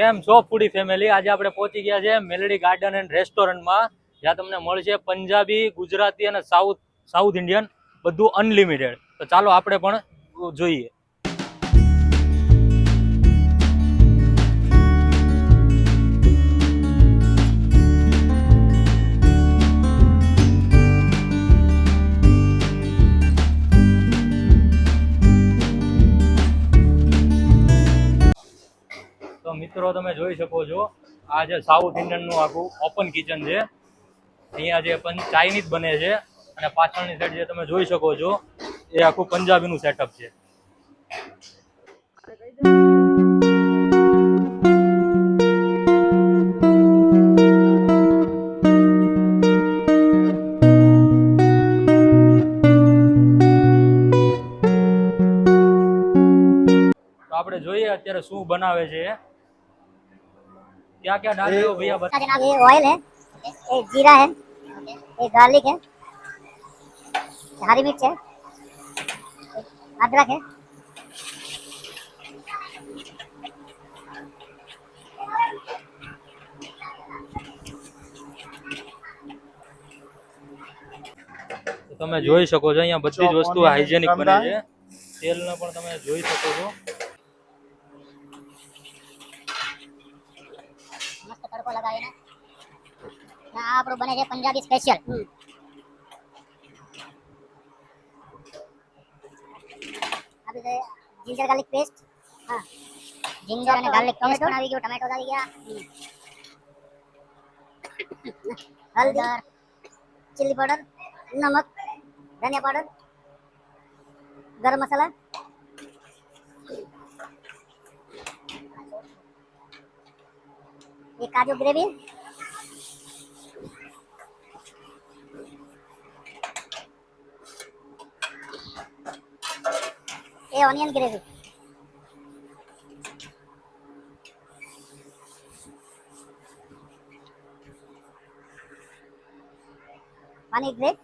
કેમ છો ફૂડી ફેમિલી આજે આપણે પહોંચી ગયા છે મેલડી ગાર્ડન એન્ડ રેસ્ટોરન્ટમાં જ્યાં તમને મળશે પંજાબી, ગુજરાતી અને સાઉથ સાઉથ ઇન્ડિયન બધું અનલિમિટેડ તો ચાલો આપણે પણ જોઈએ. મિત્રો, તમે જોઈ શકો છો, આ જે સાઉથ ઇન્ડિયનનું આખું ઓપન કિચન છે. અહીંયા જે પણ ચાઇનીઝ બને છે અને પાછળની સાઈડ જે તમે જોઈ શકો છો, એ આખું પંજાબીનું સેટઅપ છે. આપણે જોઈએ અત્યારે શું બનાવે છે. क्या क्या डाल रहे हो भैया बता जनाब ये ऑयल है ये जीरा है ये गार्लिक है हरी मिर्च है अदरक है તો તમે જોઈ શકો છો અહીંયા બધી જ વસ્તુ હાઇજેનિક બને છે તેલને પણ તમે જોઈ શકો છો તડકો લગાવીને. આ આપણું બને છે પંજાબી સ્પેશિયલ આપી દે જિંજર ગાર્લિક પેસ્ટ હા. જિંજર અને ગાર્લિક પેસ્ટ પણ આવી ગયો ટમેટો આવી ગયા. હલ્દી ચીલી પાવડર નમક ધનિયા પાવડર ગરમ મસાલા. ఈ కాజు gravy ఏ onion gravy one egg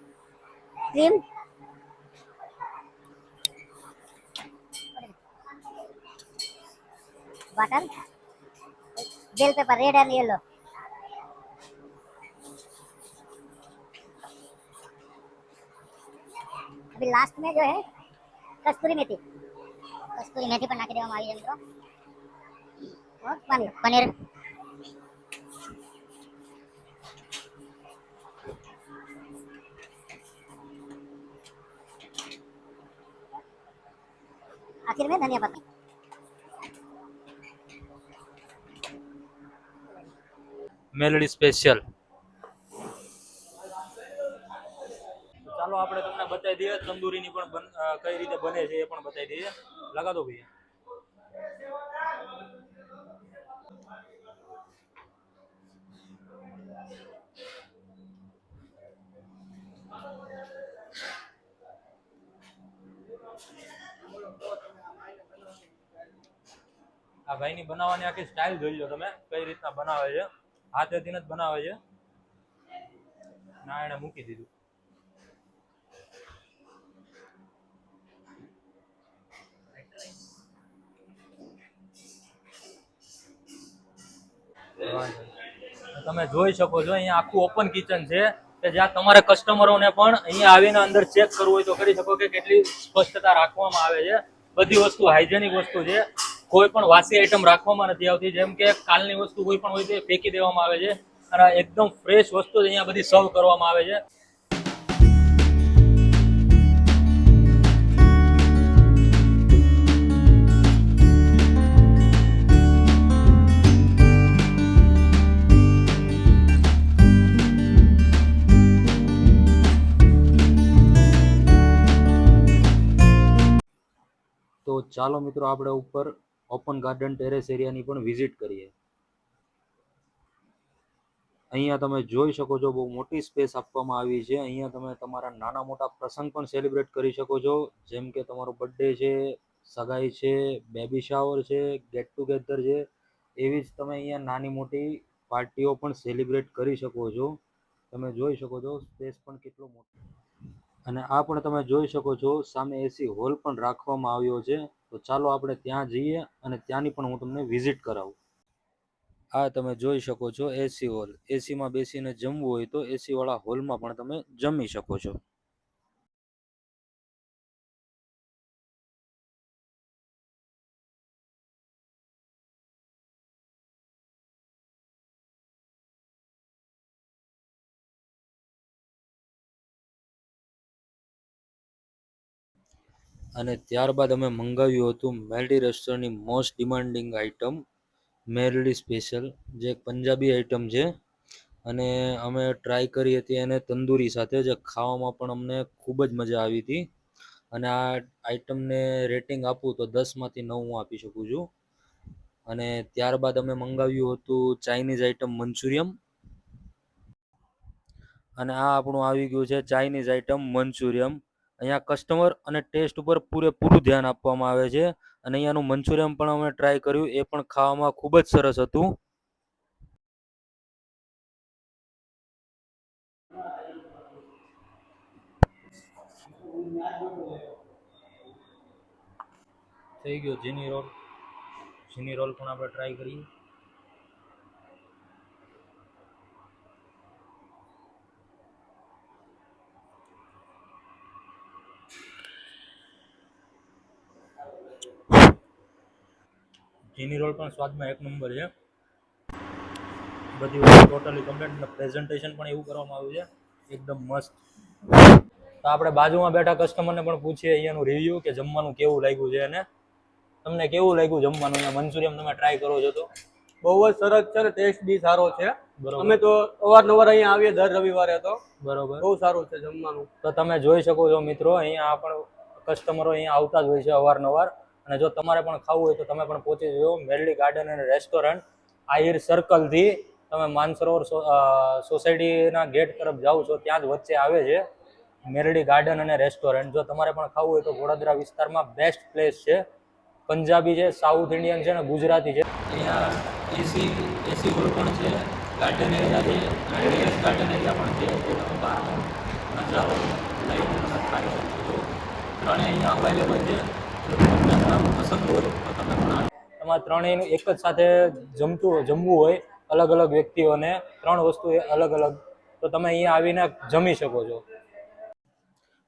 cream, butter, bell pepper red and yellow अभी लास्ट में जो है, कस्तूरी मेथी। कस्तूरी मेथी बना के दे हमारी जन को। और पनीर। पनीर। आखिर में धनिया पत्ता। મેલડી સ્પેશિયલ. ચાલો, આપણે તમને બતાવી દઈએ, તંદૂરીની પણ કઈ રીતે બને છે એ પણ બતાવી દઈએ. લગા દો ભાઈ. આ ભાઈની બનાવવાની આખી સ્ટાઇલ જોઈ લો તમે, કઈ રીતના બનાવે છે. હાથેથી જ બનાવે છે. ના, એને મૂકી દીધું. તમે જોઈ શકો છો, અહીંયા આખું ઓપન કિચન છે, કે જ્યાં તમારે કસ્ટમરોને પણ અહીંયા આવીને અંદર ચેક કરવું હોય તો કરી શકો કે કેટલી સ્પષ્ટતા રાખવામાં આવે છે. બધી વસ્તુ હાઇજેનિક વસ્તુ છે. કોઈ પણ વાસી આઈટમ રાખવામાં નથી આવતી. જેમ કે કાલની વસ્તુ કોઈ પણ હોય તે ફેંકી દેવામાં આવે છે અને એકદમ ફ્રેશ વસ્તુ અહીંયા બધી સર્વ કરવામાં આવે છે. તો ચાલો મિત્રો, આપણે ઉપર ઓપન ગાર્ડન ટેરેસ એરિયાની પણ વિઝિટ કરીએ. અહીંયા તમે જોઈ શકો છો બહુ મોટી સ્પેસ આપવામાં આવી છે. અહીંયા તમે તમારા નાના મોટા પ્રસંગ પણ સેલિબ્રેટ કરી શકો છો. જેમ કે તમારો બર્થડે છે, સગાઈ છે, બેબી શાવર છે, ગેટ ટુગેધર છે, એવી જ તમે અહીંયા નાની મોટી પાર્ટીઓ પણ સેલિબ્રેટ કરી શકો છો. તમે જોઈ શકો છો સ્પેસ પણ કેટલો મોટો. અને આ પણ તમે જોઈ શકો છો સામે એસી હોલ પણ રાખવામાં આવ્યો છે. તો ચાલો આપણે ત્યાં જઈએ અને ત્યાંની પણ હું તમને વિઝિટ કરાવું. આ તમે જોઈ શકો છો એસી હોલ એસીમાં બેસીને જમવું હોય તો એસીવાળા હોલમાં પણ તમે જમી શકો છો. અને ત્યારબાદ અમે મંગાવ્યું હતું મેલડી રેસ્ટોરન્ટની most demanding item, Meldi special, જે એક પંજાબી આઇટમ છે. અને અમે ટ્રાય કરી હતી એને તંદૂરી સાથે, જે ખાવામાં પણ અમને ખૂબ જ મજા આવી હતી. અને આ આઇટમને રેટિંગ આપું તો દસમાંથી નવ હું આપી શકું છું. અને ત્યારબાદ અમે મંગાવ્યું હતું ચાઇનીઝ આઇટમ મંચુરિયમ અને આ આપણું આવી ગયું છે ચાઇનીઝ આઇટમ મંચુરિયમ અહીંયા કસ્ટમર અને ટેસ્ટ ઉપર પૂરેપૂરું ધ્યાન આપવામાં આવે છે. અને અહીંયાનું મંચુરિયમ પણ અમે ટ્રાય કર્યું, એ પણ ખાવામાં ખૂબ જ સરસ હતું. થઈ ગયો જીની રોલ. જીની રોલ પણ આપણે ટ્રાય કરીએ. જીની રોલ પણ સ્વાદમાં એક નંબર છે. બધી વસ્તુ ટોટલી કમ્પ્લીટ પ્રેઝન્ટેશન પણ એવું કરવામાં આવ્યું છે. એકદમ મસ્ત. તો આપણે બાજુમાં બેઠા કસ્ટમરને પણ પૂછીએ અહીંયાનું રિવ્યૂ કે જમવાનું કેવું લાગ્યું છે અને તમને કેવું લાગ્યું જમવાનું? અહીંયા મંચુરિયમ તમે ટ્રાય કરો છો તો. બહુ જ સરસ છે ટેસ્ટ બી સારો છે. અમે તો અવારનવાર અહીંયા આવીએ દર રવિવારે તો. બરોબર. બહુ સારું છે જમવાનું. તો તમે જોઈ શકો છો મિત્રો અહીંયા પણ કસ્ટમરો અહીંયા આવતા જ હોય છે અવારનવાર. અને જો તમારે પણ ખાવું હોય તો તમે પણ પહોંચી જજો મેરડી ગાર્ડન અને રેસ્ટોરન્ટ. આહિર સર્કલથી તમે માનસરોવર સોસાયટીના ગેટ તરફ જાઓ છો, ત્યાં જ વચ્ચે આવે છે મેરડી ગાર્ડન અને રેસ્ટોરન્ટ. જો તમારે પણ ખાવું હોય તો વડોદરા વિસ્તારમાં બેસ્ટ પ્લેસ છે. પંજાબી છે, સાઉથ ઇન્ડિયન છે અને ગુજરાતી છે. અહીંયા એસી એસી હોલ પણ છે, ગાર્ડન એરિયા છે ગાર્ડન એરિયા પણ છો. ત્રણેય અહીંયા અવેલેબલ છે. તમારે ત્રણેયનું એક જ સાથે જમતું જમવું હોય, અલગ અલગ વ્યક્તિઓને ત્રણ વસ્તુ અલગ અલગ. તો તમે અહીંયા આવીને જમી શકો છો.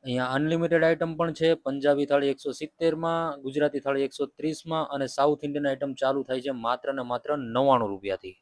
અહીંયા અનલિમિટેડ આઇટમ પણ છે. પંજાબી થાળી એકસો સિત્તેરમાં, ગુજરાતી થાળી એકસો ત્રીસમાં અને સાઉથ ઇન્ડિયન આઇટમ ચાલુ થાય છે માત્ર ને માત્ર નવ્વાણું રૂપિયાથી.